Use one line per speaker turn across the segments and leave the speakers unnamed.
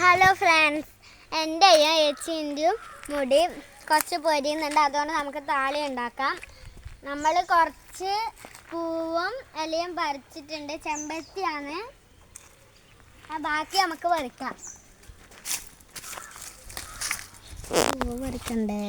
Hello friends എന്റെയും ഏച്ചിന്റെയും മുടി കുറച്ച് പൊരിയുന്നുണ്ട്. അതുകൊണ്ട് നമുക്ക് താളി ഉണ്ടാക്കാം. നമ്മൾ കുറച്ച് പൂവും ഇലയും പറിച്ചിട്ടുണ്ട്. ചെമ്പത്തിയാണ് ബാക്കി നമുക്ക് പറിക്കാം. പൂവ് പറിക്കണ്ടേ?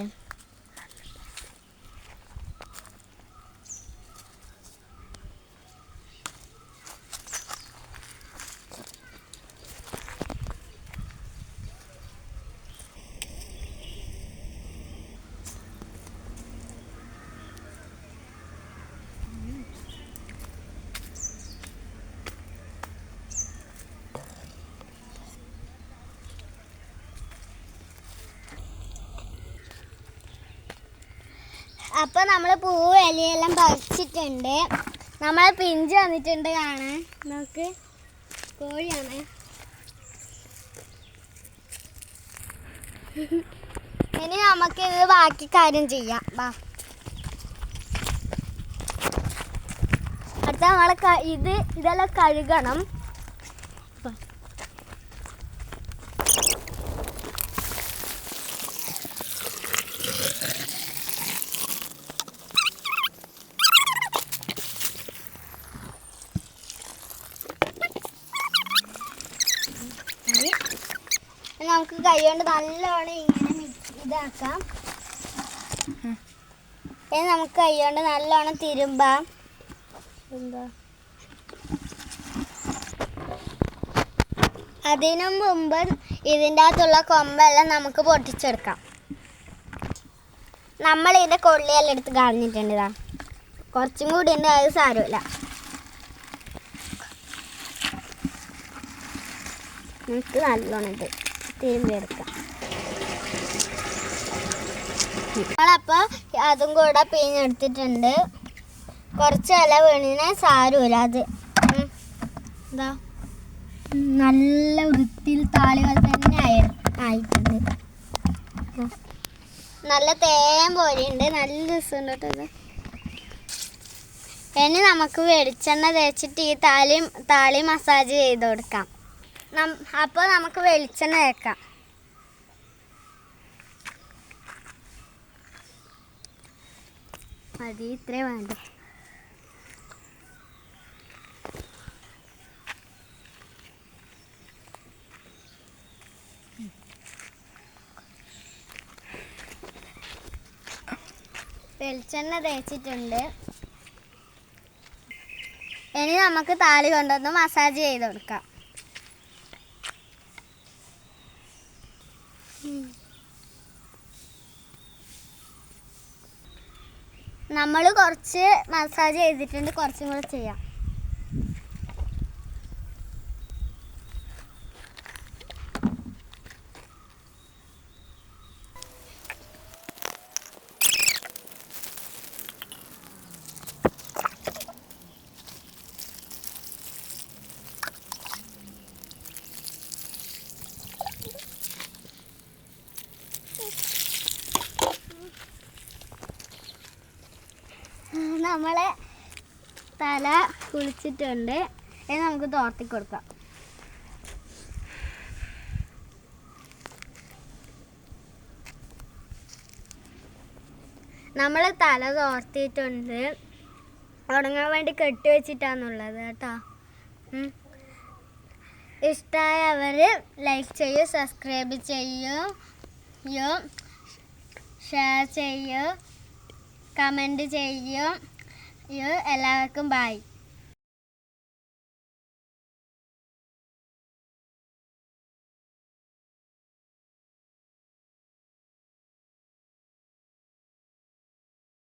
അപ്പോൾ നമ്മൾ പൂവ് ഇലയെല്ലാം പറിച്ചിട്ടുണ്ട്. നമ്മളെ പിഞ്ച് വന്നിട്ടുണ്ട് കാണാൻ. നമുക്ക് കോഴിയാണ്. ഇനി നമുക്ക് ഇത് ബാക്കി കാര്യം ചെയ്യാം. വാ അടുത്ത നമ്മളെ ഇത് ഇതെല്ലാം കഴുകണം വാ. ഇനി നമുക്ക് കൈ കൊണ്ട് നല്ലോണം ഇങ്ങനെ ഇതാക്കാം. ഇനി നമുക്ക് കൈ കൊണ്ട് നല്ലോണം തിരുമ്പാം. എന്താ? അതിനു മുമ്പ് ഇതിന്റെ അകത്തുള്ള കൊമ്പെല്ലാം നമുക്ക് പൊട്ടിച്ചെടുക്കാം. നമ്മൾ ഇതിന്റെ കൊള്ളിയെല്ലാം എടുത്ത് കളഞ്ഞിട്ടുണ്ട് ഇതാ. കുറച്ചും കൂടി ഉണ്ട് അത് സാരമില്ല. നമുക്ക് നല്ലോണം ഇത് തിരുമ്പി എടുക്കാം നമ്മളപ്പോൾ അതും കൂടെ പിഴിഞ്ഞെടുത്തിട്ടുണ്ട്. കുറച്ച് ഇല വീണിനെ സാരമില്ല. അത് എന്താ നല്ല വൃത്തിയിൽ താളി പോലെ തന്നെ ആയി ആയിട്ടുണ്ട്. നല്ല തേൻ പോലെയുണ്ട്. നല്ല രസമുണ്ട് കേട്ടോ ഇനി നമുക്ക് വെളിച്ചെണ്ണ തേച്ചിട്ട് ഈ താളിയും താളി മസാജ് ചെയ്ത് കൊടുക്കാം. അപ്പോൾ നമുക്ക് വെളിച്ചെണ്ണ തേക്കാം മതി ഇത്രേ വേണ്ട. വെളിച്ചെണ്ണ തേച്ചിട്ടുണ്ട്. ഇനി നമുക്ക് താളി കൊണ്ടുവന്ന് മസാജ് ചെയ്ത് കൊടുക്കാം. നമ്മൾ കുറച്ച് മസാജ് ചെയ്തിട്ടുണ്ട് കുറച്ചും കൂടെ ചെയ്യാം. നമ്മളെ തല കുളിച്ചിട്ടുണ്ട്. ഇനി നമുക്ക് തോർത്തി കൊടുക്കാം. നമ്മൾ തല തോർത്തിയിട്ടുണ്ട്. ഉണങ്ങാൻ വേണ്ടി കെട്ടി വെച്ചിട്ടാന്നുള്ളത് കേട്ടോ. ഇഷ്ടമായവർ ലൈക്ക് ചെയ്യൂ സബ്സ്ക്രൈബ് ചെയ്യൂ ഷെയർ ചെയ്യൂ കമന്റ് ചെയ്യൂ. Iya, ela bài.